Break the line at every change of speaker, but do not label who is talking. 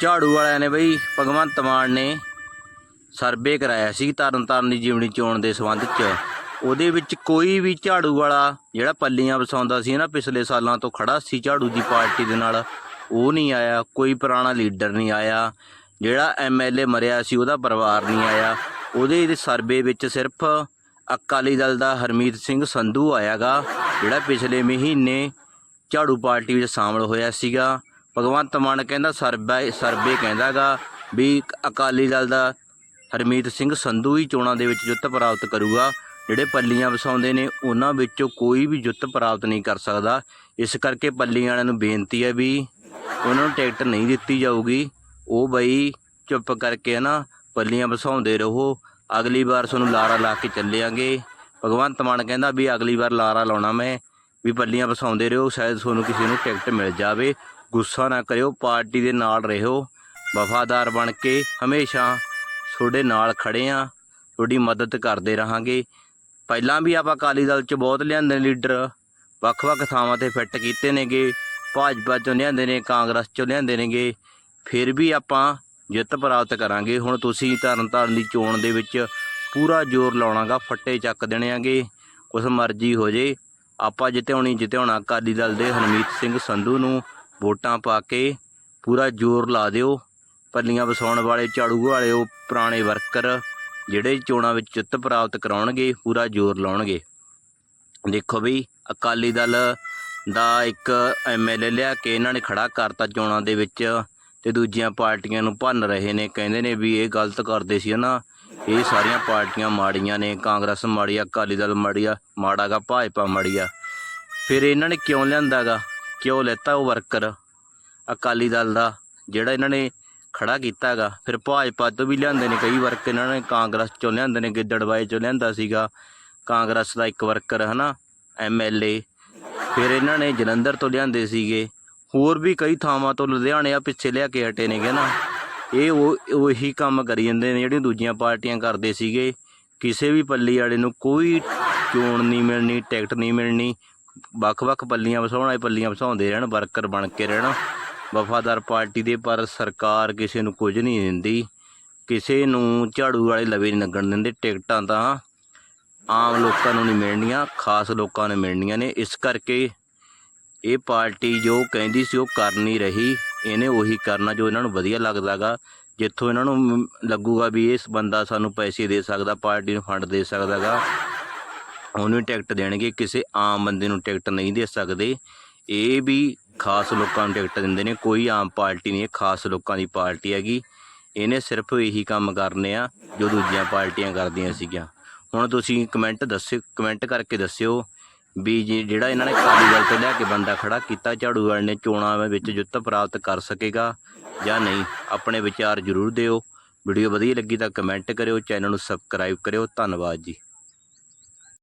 ਝਾੜੂ ਵਾਲਿਆਂ ਨੇ ਬਈ, ਭਗਵੰਤ ਮਾਨ ਨੇ ਸਰਵੇ ਕਰਾਇਆ ਸੀ ਤਰਨਤਾਰਨ ਦੀ ਜਿਮਣੀ ਚੋਣ ਦੇ ਸੰਬੰਧ 'ਚ। ਉਹਦੇ ਵਿੱਚ ਕੋਈ ਵੀ ਝਾੜੂ ਵਾਲਾ ਜਿਹੜਾ ਪੱਲੀਆਂ ਵਸਾਉਂਦਾ ਸੀ ਨਾ, ਪਿਛਲੇ ਸਾਲਾਂ ਤੋਂ ਖੜਾ ਸੀ ਝਾੜੂ ਦੀ ਪਾਰਟੀ ਦੇ ਨਾਲ, ਉਹ ਨਹੀਂ ਆਇਆ, ਕੋਈ ਪੁਰਾਣਾ ਲੀਡਰ ਨਹੀਂ ਆਇਆ। ਜਿਹੜਾ ਐਮਐਲਏ ਮਰਿਆ ਸੀ, ਉਹਦਾ ਪਰਿਵਾਰ ਨਹੀਂ ਆਇਆ। ਉਹਦੇ ਇਹਦੇ ਸਰਵੇ ਵਿੱਚ ਸਿਰਫ ਅਕਾਲੀ ਦਲ ਦਾ ਹਰਮੀਤ ਸਿੰਘ ਸੰਧੂ ਆਇਆਗਾ, ਜਿਹੜਾ ਪਿਛਲੇ ਮਹੀਨੇ ਝਾੜੂ ਪਾਰਟੀ ਵਿੱਚ ਸ਼ਾਮਲ ਹੋਇਆ ਸੀਗਾ। ਭਗਵੰਤ ਮਾਨ ਕਹਿੰਦਾ ਸਰਬੇ ਸਰਵੇ ਕਹਿੰਦਾਗਾ ਵੀ ਅਕਾਲੀ ਦਲ ਦਾ ਹਰਮੀਤ ਸਿੰਘ ਸੰਧੂ ਹੀ ਚੋਣਾਂ ਦੇ ਵਿੱਚ ਜਿੱਤ ਪ੍ਰਾਪਤ ਕਰੂਗਾ। ਜਿਹੜੇ ਪੱਲੀਆਂ ਵਸਾਉਂਦੇ ਨੇ, ਉਹਨਾਂ ਵਿੱਚੋਂ ਕੋਈ ਵੀ ਜਿੱਤ ਪ੍ਰਾਪਤ ਨਹੀਂ ਕਰ ਸਕਦਾ। ਇਸ ਕਰਕੇ ਪੱਲੀਆਂ ਵਾਲਿਆਂ ਨੂੰ ਬੇਨਤੀ ਹੈ ਵੀ ਉਹਨਾਂ ਨੂੰ ਟਿਕਟ ਨਹੀਂ ਦਿੱਤੀ ਜਾਊਗੀ। ਉਹ ਬਈ ਚੁੱਪ ਕਰਕੇ ਨਾ ਪੱਲੀਆਂ ਵਸਾਉਂਦੇ ਰਹੋ। ਅਗਲੀ ਵਾਰ ਤੁਹਾਨੂੰ ਲਾਰਾ ਲਾ ਕੇ ਚੱਲਿਆਂਗੇ। ਭਗਵੰਤ ਮਾਨ ਕਹਿੰਦਾ ਵੀ ਅਗਲੀ ਵਾਰ ਲਾਰਾ ਲਾਉਣਾ ਮੈਂ, ਵੀ ਪੱਲੀਆਂ ਵਸਾਉਂਦੇ ਰਹੋ, ਸ਼ਾਇਦ ਤੁਹਾਨੂੰ ਕਿਸੇ ਨੂੰ ਟਿਕਟ ਮਿਲ ਜਾਵੇ। ਗੁੱਸਾ ਨਾ ਕਰਿਓ, ਪਾਰਟੀ ਦੇ ਨਾਲ ਰਹੋ। ਵਫਾਦਾਰ ਬਣ ਕੇ ਹਮੇਸ਼ਾ ਤੁਹਾਡੇ ਨਾਲ ਖੜੇ ਆ। ਤੁਹਾਡੀ ਮਦਦ ਕਰਦੇ ਰਹਾਂਗੇ। ਪਹਿਲਾਂ ਵੀ ਆਪਾਂ ਅਕਾਲੀ ਦਲ ਚ ਬਹੁਤ ਲਿਆਂਦੇ ਲੀਡਰ। ਵੱਖ-ਵੱਖ ਥਾਵਾਂ ਤੇ ਫਿੱਟ ਕੀਤੇ ਨੇਗੇ। ਭਾਜਪਾ ਚੋਂ ਲਿਆਂਦੇ ਨੇ, ਕਾਂਗਰਸ ਚੋਂ ਲਿਆਂਦੇ ਨੇਗੇ। ਫਿਰ ਵੀ ਆਪਾਂ ਜਿੱਤ ਪ੍ਰਾਪਤ ਕਰਾਂਗੇ। ਹੁਣ ਤੁਸੀਂ ਤਰਨਤਾਰਨ ਦੀ ਚੋਣ ਦੇ ਵਿੱਚ ਪੂਰਾ ਜ਼ੋਰ ਲਾਉਣਾਗਾ, ਫੱਟੇ ਚੱਕ ਦੇਣੇਗੇ ਕੁਛ ਮਰਜ਼ੀ ਹੋ ਜੇ। ਆਪਾਂ ਜਿੱਤਿਆਉਣੀ ਜਿੱਤਿਆਉਣਾ ਅਕਾਲੀ ਦਲ ਦੇ ਹਰਮੀਤ ਸਿੰਘ ਸੰਧੂ ਨੂੰ। ਵੋਟਾਂ ਪਾ ਕੇ ਪੂਰਾ ਜ਼ੋਰ ਲਾ ਦਿਓ। ਪੱਲੀਆਂ ਵਸਾਉਣ ਵਾਲੇ, ਝਾੜੂ ਵਾਲੇ, ਉਹ ਪੁਰਾਣੇ ਵਰਕਰ ਜਿਹੜੇ ਚੋਣਾਂ ਵਿੱਚ ਜਿੱਤ ਪ੍ਰਾਪਤ ਕਰਾਉਣਗੇ, ਪੂਰਾ ਜ਼ੋਰ ਲਾਉਣਗੇ। ਦੇਖੋ ਵੀ, ਅਕਾਲੀ ਦਲ ਦਾ ਇੱਕ ਐਮਐਲਏ ਲਿਆ ਕੇ ਇਹਨਾਂ ਨੇ ਖੜਾ ਕਰਤਾ ਚੋਣਾਂ ਦੇ ਵਿੱਚ ਤੇ ਦੂਜੀਆਂ ਪਾਰਟੀਆਂ ਨੂੰ ਭੰਨ ਰਹੇ ਨੇ। ਕਹਿੰਦੇ ਨੇ ਵੀ ਇਹ ਗਲਤ ਕਰਦੇ ਸੀ ਨਾ ਇਹ ਸਾਰੀਆਂ ਪਾਰਟੀਆਂ ਮਾੜੀਆਂ ਨੇ, ਕਾਂਗਰਸ ਮਾੜੀ ਆ, ਅਕਾਲੀ ਦਲ ਮਾੜੀ ਆ ਮਾੜਾਗਾ ਭਾਜਪਾ ਮਾੜੀ ਆ। ਫਿਰ ਇਹਨਾਂ ਨੇ ਕਿਉਂ ਲਿਆਂਦਾਗਾ ਕਿਉਂ ਲੈਤਾ ਉਹ ਵਰਕਰ ਅਕਾਲੀ ਦਲ ਦਾ, ਜਿਹੜਾ ਇਹਨਾਂ ਨੇ ਖੜਾ ਕੀਤਾ ਕੀਤਾਗਾ ਫਿਰ ਭਾਜਪਾ ਤੋਂ ਵੀ ਲਿਆਂਦੇ ਨੇ ਕਈ ਵਰਕਰ ਇਹਨਾਂ ਨੇ, ਕਾਂਗਰਸ ਚੋਂ ਲਿਆਂਦੇ ਨੇ ਗਿੱਦੜਵਾਏ ਚੋਂ ਲਿਆਂਦਾ ਸੀਗਾ। ਕਾਂਗਰਸ ਦਾ ਇੱਕ ਵਰਕਰ ਹਨਾ ਐਮਐਲਏ ਫਿਰ ਇਹਨਾਂ ਨੇ ਜਲੰਧਰ ਤੋਂ ਲਿਆਂਦੇ ਸੀਗੇ। ਹੋਰ ਵੀ ਕਈ ਥਾਵਾਂ ਤੋਂ ਲੁਧਿਆਣੇ ਆ ਪਿੱਛੇ ਲਿਆ ਕੇ ਹਟੇ ਨੇਗੇ ਨਾ। ਇਹ ਉਹ, ਉਹੀ ਕੰਮ ਕਰੀ ਜਾਂਦੇ ਨੇ ਜਿਹੜੀਆਂ ਦੂਜੀਆਂ ਪਾਰਟੀਆਂ ਕਰਦੇ ਸੀਗੇ। ਕਿਸੇ ਵੀ ਪੱਲੀ ਵਾਲੇ ਨੂੰ ਕੋਈ ਚੋਣ ਨਹੀਂ ਮਿਲਣੀ, ਟਿਕਟ ਨਹੀਂ ਮਿਲਣੀ। ਵੱਖ-ਵੱਖ ਪੱਲੀਆਂ ਵਸਾਉਣ ਵਾਲੇ ਪੱਲੀਆਂ ਵਸਾਉਂਦੇ ਰਹਿਣ, ਵਰਕਰ ਬਣ ਕੇ ਰਹਿਣ। ਵਫਾਦਾਰ ਪਾਰਟੀ ਦੇ ਪਰ ਸਰਕਾਰ ਕਿਸੇ ਨੂੰ ਕੁਝ ਨਹੀਂ ਦਿੰਦੀ। ਕਿਸੇ ਨੂੰ ਝਾੜੂ ਵਾਲੇ ਲਵੇ ਨਹੀਂ ਲੱਗਣ ਦਿੰਦੇ। ਟਿਕਟਾਂ ਤਾਂ ਆਮ ਲੋਕਾਂ ਨੂੰ ਨਹੀਂ ਮਿਲਣੀਆਂ, ਖਾਸ ਲੋਕਾਂ ਨੂੰ ਮਿਲਣੀਆਂ ਨੇ। ਇਸ ਕਰਕੇ ਇਹ ਪਾਰਟੀ ਜੋ ਕਹਿੰਦੀ ਸੀ ਉਹ ਕਰ ਨਹੀਂ ਰਹੀ। ਇਹਨੇ ਉਹੀ ਕਰਨਾ ਜੋ ਇਹਨਾਂ ਨੂੰ ਵਧੀਆ ਲੱਗਦਾਗਾ ਜਿੱਥੋਂ ਇਹਨਾਂ ਨੂੰ ਮ- ਲੱਗੂਗਾ ਵੀ ਇਸ ਬੰਦਾ ਸਾਨੂੰ ਪੈਸੇ ਦੇ ਸਕਦਾ, ਪਾਰਟੀ ਨੂੰ ਫੰਡ ਦੇ ਸਕਦਾਗਾ ਉਹਨੂੰ ਟਿਕਟ ਦੇਣਗੇ, ਕਿਸੇ ਆਮ ਬੰਦੇ ਨੂੰ ਟਿਕਟ ਨਹੀਂ ਦੇ ਸਕਦੇ। ਇਹ ਵੀ ਖਾਸ ਲੋਕਾਂ ਨੂੰ ਟਿਕਟ ਦਿੰਦੇ ਨੇ, ਕੋਈ ਆਮ ਪਾਰਟੀ ਨਹੀਂ ਇਹ ਖਾਸ ਲੋਕਾਂ ਦੀ ਪਾਰਟੀ ਹੈਗੀ। ਇਹਨੇ ਸਿਰਫ ਇਹੀ ਕੰਮ ਕਰਨੇ ਆ, ਜੋ ਦੂਜੀਆਂ ਪਾਰਟੀਆਂ ਕਰਦੀਆਂ ਸੀਗੀਆਂ। ਹੁਣ ਤੁਸੀਂ ਕਮੈਂਟ ਦੱਸਿਓ ਕਮੈਂਟ ਕਰਕੇ ਦੱਸਿਓ ਵੀ ਜੀ ਜਿਹੜਾ ਇਹਨਾਂ ਨੇ ਕਾਲੀ ਦਲ ਤੋਂ ਲੈ ਕੇ ਬੰਦਾ ਖੜਾ ਕੀਤਾ ਝਾੜੂ ਵਾਲੇ ਨੇ ਚੋਣਾਂ ਵਿੱਚ ਜਿੱਤ ਪ੍ਰਾਪਤ ਕਰ ਸਕੇਗਾ ਜਾਂ ਨਹੀਂ, ਆਪਣੇ ਵਿਚਾਰ ਜ਼ਰੂਰ ਦਿਓ। ਵੀਡੀਓ ਵਧੀਆ ਲੱਗੀ ਤਾਂ ਕਮੈਂਟ ਕਰਿਓ, ਚੈਨਲ ਨੂੰ ਸਬਸਕ੍ਰਾਈਬ ਕਰਿਓ। ਧੰਨਵਾਦ ਜੀ।